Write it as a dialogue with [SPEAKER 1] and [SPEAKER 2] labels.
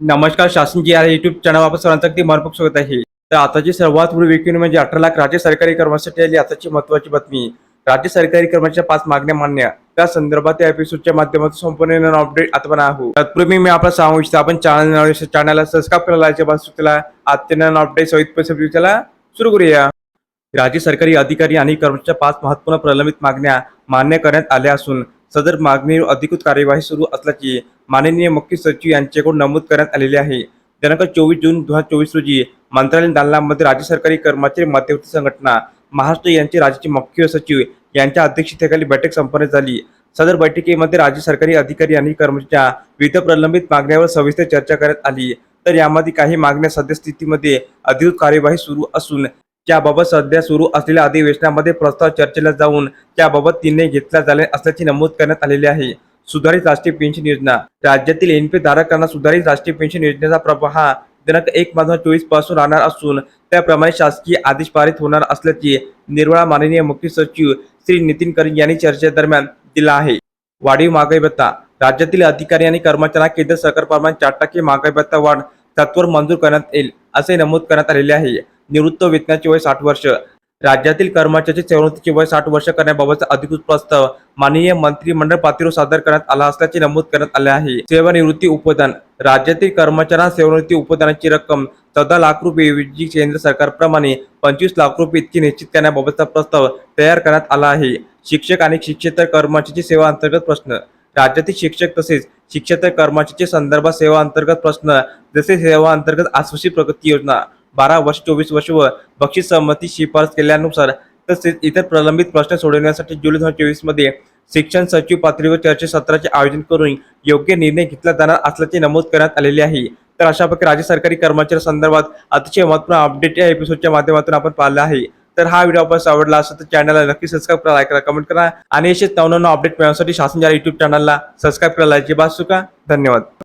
[SPEAKER 1] नमस्कार शासन जी आहे युट्यूब चॅनल वापस सर्वांचं अगदी मनपूर्वक स्वागत आहे. तर आताची सर्वात मोठी विक्री म्हणजे अठरा लाख राज्य सरकारी कर्मचारी आली आताची महत्वाची बातमी. राज्य सरकारी कर्मचाऱ्या पाच मागण्या मान्य. त्या संदर्भात या एपिसोडच्या माध्यमातून संपूर्ण अपडेट आपण आहोत. तत्पूर्वी मी आपला सांगू इच्छितो आपण चॅनल चॅनलला सबस्क्राईब करायला लावायचे अपडेट सहित त्याला सुरू करूया. राज्य सरकारी अधिकारी आणि कर्मचाऱ्या पाच महत्त्वपूर्ण प्रलंबित मागण्या मान्य करण्यात आल्या असून सदर मागणीवर अधिकृत कार्यवाही सुरू असल्याची माननीय मुख्य सचिव यांच्याकडून नमूद करण्यात आलेले आहे. दिनांक चोवीस जून दोन हजार चोवीस रोजी मंत्रालय दालनामध्ये राज्य सरकारी कर्मचारी मध्यवर्ती संघटना महाराष्ट्र यांचे राज्याचे मुख्य सचिव यांच्या अध्यक्षतेखाली बैठक संपन्न झाली. सदर बैठकीमध्ये राज्य सरकारी अधिकारी आणि कर्मचाऱ्यांच्या विविध प्रलंबित मागण्यावर सविस्तर चर्चा करण्यात आली. तर यामध्ये काही मागण्या सद्यस्थितीमध्ये अधिकृत कार्यवाही सुरू असून त्याबाबत सध्या सुरू असलेल्या अधिवेशनामध्ये प्रस्ताव चर्चेला जाऊन त्याबाबत निर्णय घेतला झाले असल्याचे नमूद करण्यात आलेले आहे. सुधारित राष्ट्रीय पेन्शन योजना. राज्यातील एनपी धारकांना सुधारित राष्ट्रीय पेन्शन योजनेचा प्रभाव हा दिनांक एक मार्च हजार चोवीसपासून राहणार असून त्याप्रमाणे शासकीय आदेश पारित होणार असल्याची निर्वाळा माननीय मुख्य सचिव श्री नितीन करण यांनी चर्चेदरम्यान दिला आहे. वाढीव महागाई भत्ता. राज्यातील अधिकारी आणि कर्मचाऱ्यांना केंद्र सरकारप्रमाणे चार टक्के महागाई भत्ता वाढ तत्वर मंजूर करण्यात येईल असे नमूद करण्यात आलेले आहे. निवृत्त वेतनाची वय साठ वर्ष. राज्यातील कर्मचाऱ्याचे सेवानिवृत्तीचे वय साठ वर्ष करण्याबाबतचा अधिकृत प्रस्ताव माननीय मंत्रिमंडळ पातळीवर सादर करण्यात आला असल्याचे नमूद करण्यात आले आहे. सेवानिवृत्ती उपदान. राज्यातील कर्मचाऱ्यांना सेवानिवृत्ती उपदानाची रक्कम चौदा लाख रुपये ऐवजी केंद्र सरकारप्रमाणे पंचवीस लाख रुपये इतकी निश्चित करण्याबाबतचा प्रस्ताव तयार करण्यात आला आहे. शिक्षक आणि शिक्षेतर कर्मचाऱ्याची सेवा अंतर्गत प्रश्न. राज्यातील शिक्षक तसेच शिक्षेतर कर्मचाऱ्याचे संदर्भात सेवा अंतर्गत प्रश्न जसे सेवा अंतर्गत आश्वासित प्रगती योजना बारा वर्ष चोवीस वर्ष व बक्षीस संमती शिफारस केल्यानुसार तसेच इतर प्रलंबित प्रश्न सोडवण्यासाठी जुलै दोन हजार चोवीसमध्ये शिक्षण सचिव पातळीवर चर्चासत्राचे आयोजन करून योग्य निर्णय घेतला जाणार असल्याचे नमूद करण्यात आलेले आहे. तर अशा प्रकारे राज्य सरकारी कर्मचारी संदर्भात अतिशय महत्त्वपूर्ण अपडेट या एपिसोडच्या माध्यमातून आपण पाहिला आहे. तर हा व्हिडिओ आपण आवडला असेल तर चॅनलला नक्की सबस्क्राईब करा लाईक करा कमेंट करा आणि असेच नवनवीन अपडेट मिळवण्यासाठी शासन युट्यूब चॅनलला सबस्क्राईब करायला अजिबात चुका धन्यवाद.